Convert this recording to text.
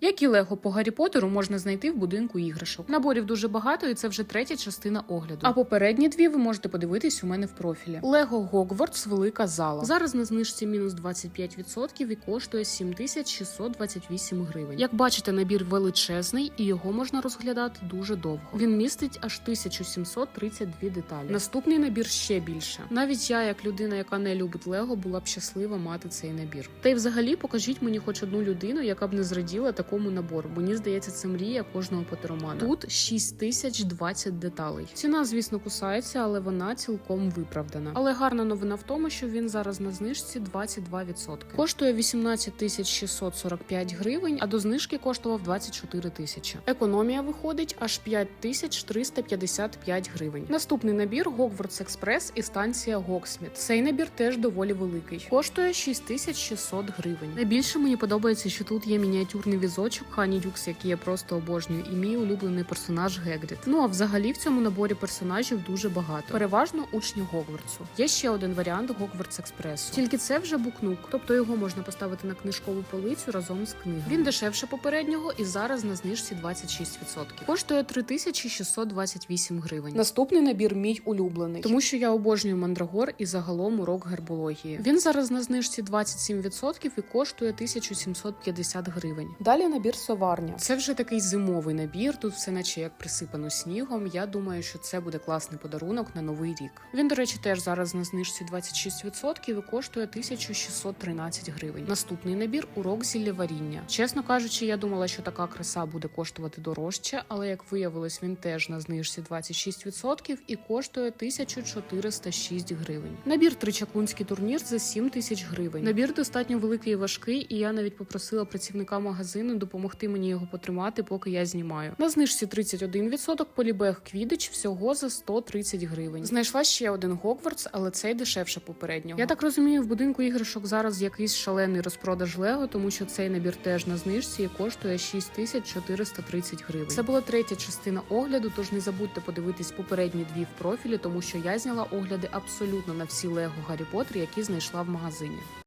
Як і Лего по Гаррі Поттеру можна знайти в будинку іграшок. Наборів дуже багато, і це вже третя частина огляду. А попередні дві ви можете подивитись у мене в профілі. Лего Гогвартс велика зала. Зараз на знижці мінус 25% і коштує 7628 гривень. Як бачите, набір величезний і його можна розглядати дуже довго. Він містить аж 1732 деталі. Наступний набір ще більше. Навіть я, як людина, яка не любить Лего, була б щаслива мати цей набір. Та й взагалі покажіть мені хоч одну людину, яка б не зраділа такому набору. Мені здається, це мрія кожного потеромана. Тут 6020 деталей. Ціна, звісно, кусається, але вона цілком виправдана. Але гарна новина в тому, що він зараз на знижці 22%. Коштує 18 тисяч 645 гривень, а до знижки коштував 24 тисячі. Економія виходить аж 5 тисяч 355 гривень. Наступний набір Hogwarts Express і станція Гоксміт. Цей набір теж доволі великий. Коштує 6600 гривень. Найбільше мені подобається, що тут є мініатюрний візочок Хані Дюкс, який я просто обожнюю, і мій улюблений персонаж Гегрід. Ну а взагалі в цьому наборі персонажів дуже багато. Переважно учні Гогвартсу. Є ще один варіант Hogwarts Експресу. Тільки це вже букнук, тобто його можна поставити на книжкову полицю разом з книгою. Він дешевше попереднього і зараз на знижці 26%. Коштує 3628 гривень. Наступний набір мій улюблений, тому що я обожнюю мандрагор і загалом урок гербології. Він зараз на знижці 27% і коштує 1750 гривень. Далі набір соварня. Це вже такий зимовий набір. Тут все наче як присипано снігом. Я думаю, що це буде класний подарунок на новий рік. Він, до речі, теж зараз на знижці 26% і коштує 1613 гривень. Наступний набір урок зіллєваріння. Чесно кажучи, я думала, що така краса буде коштувати дорожче, але як виявилось, він теж на знижці 26% і коштує 1406 гривень. Набір тричаклунський турнір за 7 тисяч гривень. Набір достатньо великий і важкий, і я навіть попросила працівника магазину допомогти мені його потримати, поки я знімаю. На знижці 31%, полібег квідич всього за 130 гривень. Знайшла ще один Гогвартс, але цей дешевше попереднього. Я так розумію, в будинку іграшок зараз якийсь шалений розпродаж Лего, тому що цей набір теж на знижці і коштує 6430 гривень. Це була третя частина огляду. Тож не забудьте подивитись попередні дві в профілі, тому що я зняла огляди абсолютно на всі Лего Гаррі Поттер, які знайшла в магазині.